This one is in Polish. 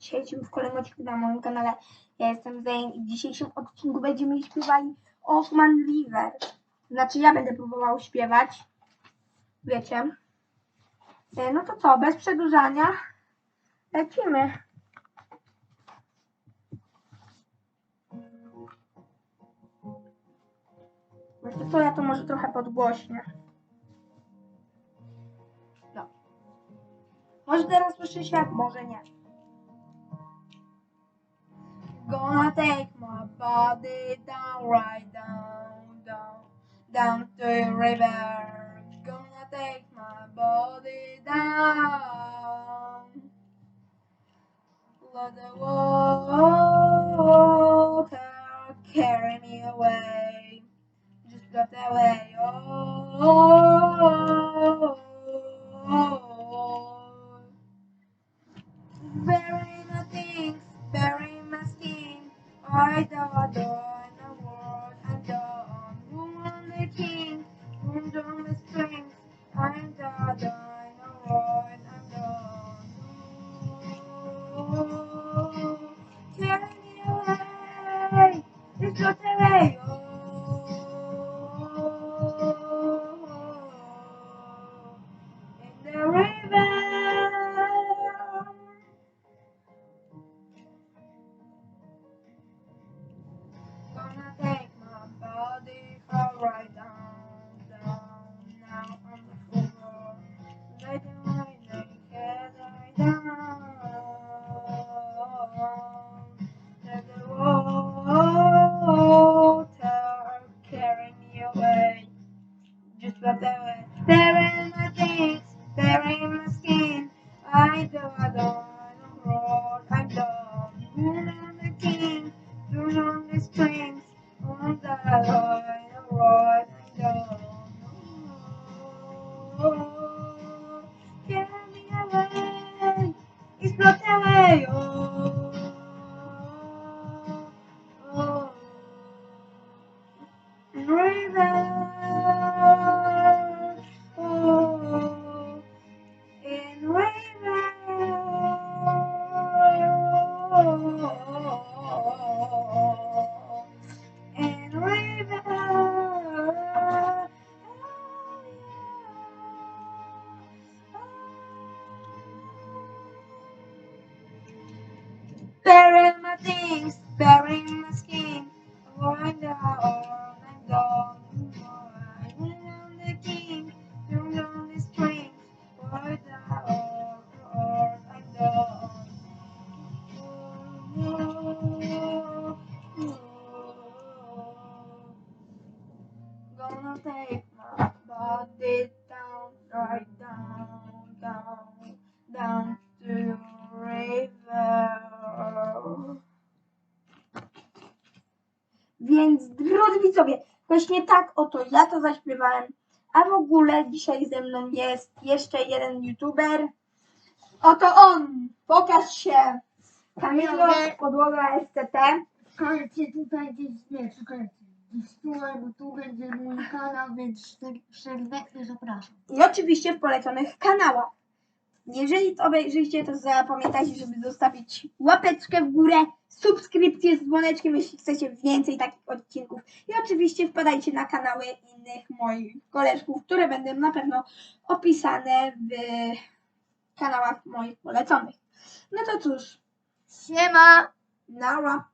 Dzisiaj w kolejnym odcinku na moim kanale. Ja jestem Zane i w dzisiejszym odcinku będziemy śpiewali Othman River. Znaczy ja będę próbował śpiewać. Wiecie. E, No to co, bez przedłużania lecimy. Wiecie co, ja to może trochę podgłośnię. No. Może teraz słyszy świat, może nie. Gonna take my body down, right down, down, down to the river. Gonna take my body down. Let the water carry me away. Just got away. Oh, bury my things, bury my skin. I don't the world and adorn, woman the king, whom down the strength, and thou adorn. but there were, there in my things, there in my skin. I do, I do, I do, I do. things that Więc drodzy widzowie, właśnie tak oto ja to zaśpiewałem. A w ogóle dzisiaj ze mną jest jeszcze jeden youtuber. Oto on! Pokaż się! Kamilo Podłoga SCT. Słuchajcie, tutaj gdzieś, nie, gdzieś tutaj, bo tu będzie mój kanał, więc ser- serdecznie zapraszam. I oczywiście w poleconych kanałach. Jeżeli to obejrzycie, to zapamiętajcie, żeby zostawić łapeczkę w górę, subskrypcję z dzwoneczkiem, jeśli chcecie więcej takich odcinków. I oczywiście wpadajcie na kanały innych moich koleżków, które będą na pewno opisane w kanałach moich poleconych. No to cóż, Siema! nara.